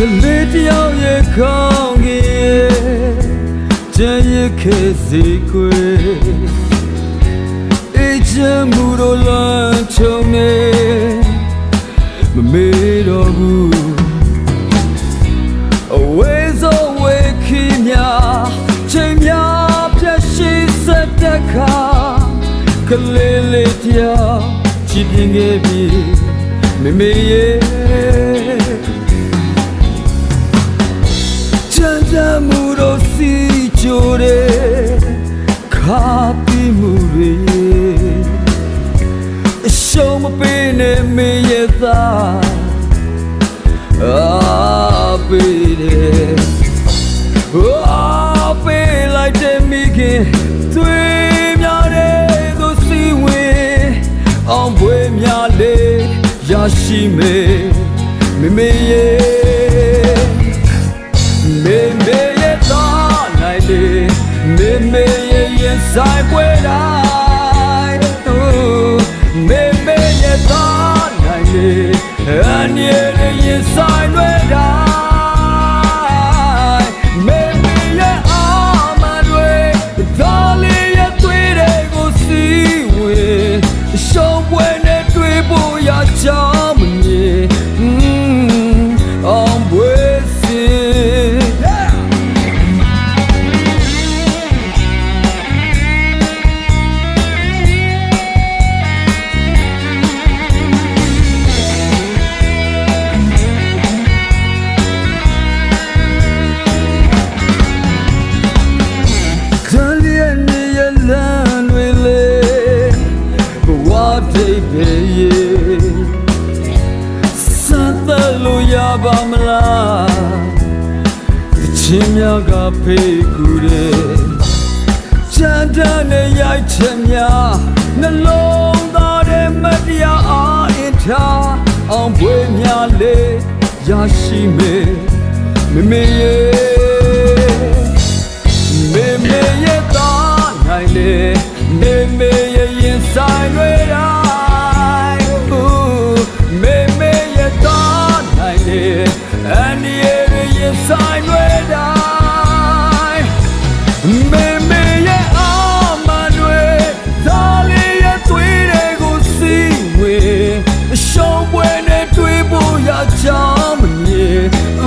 ကလေးတယောက်ရဲ့ခေါင်းကြီးကျန်ရခဲ့စေကွယ်အေးချမ်းမှုတို့လမ်းချုံနေမမေ့တော့ဘူးအဝေးဆုံးဝေခီများချိန်များပြည့်ရှိစတဲ့ခါကလေးလေးတယောက်ချစ်ပြင်းခဲ့ပြီမေမေရဲ့ ချမ်းသာမှုတို့စီချိုတဲ့ခါတိမှုတွေအရှုံးမပေးနဲ့မေရဲ့သားအာပေးတယ်အာပေးလိုက်တဲ့မိခင်သွေးများတဲ့သူစီဝင်အောင်ပွဲများလေရရှိမေမေ ရဲ့ရင်ဆိုင်ပွဲတိုင်းမေမေရဲ့သားနိုင်လေအန်ရဲ့ရင်ဆိုင်တွေတိုင်းမေမေရဲ့အာမတွေဒါလေးရဲ့သွေးတွေကိုစီဝင်ရှုံးပွဲနဲ့တွေ့ဖို့ရချ ဘဝတိတ်ပဲရေစသလို့ရပါမလားတချင်းများကဖေးကူတယ်ချမ်းတမ်းနဲ့ရိုက်ချက်များနှလုံးသားထဲမတရားအားအင်ထားအောင်ပွဲများလေရရှိမေမေမေရဲ့မေမေရဲ့သားနိုင်လေ အကြောင်းမမြင်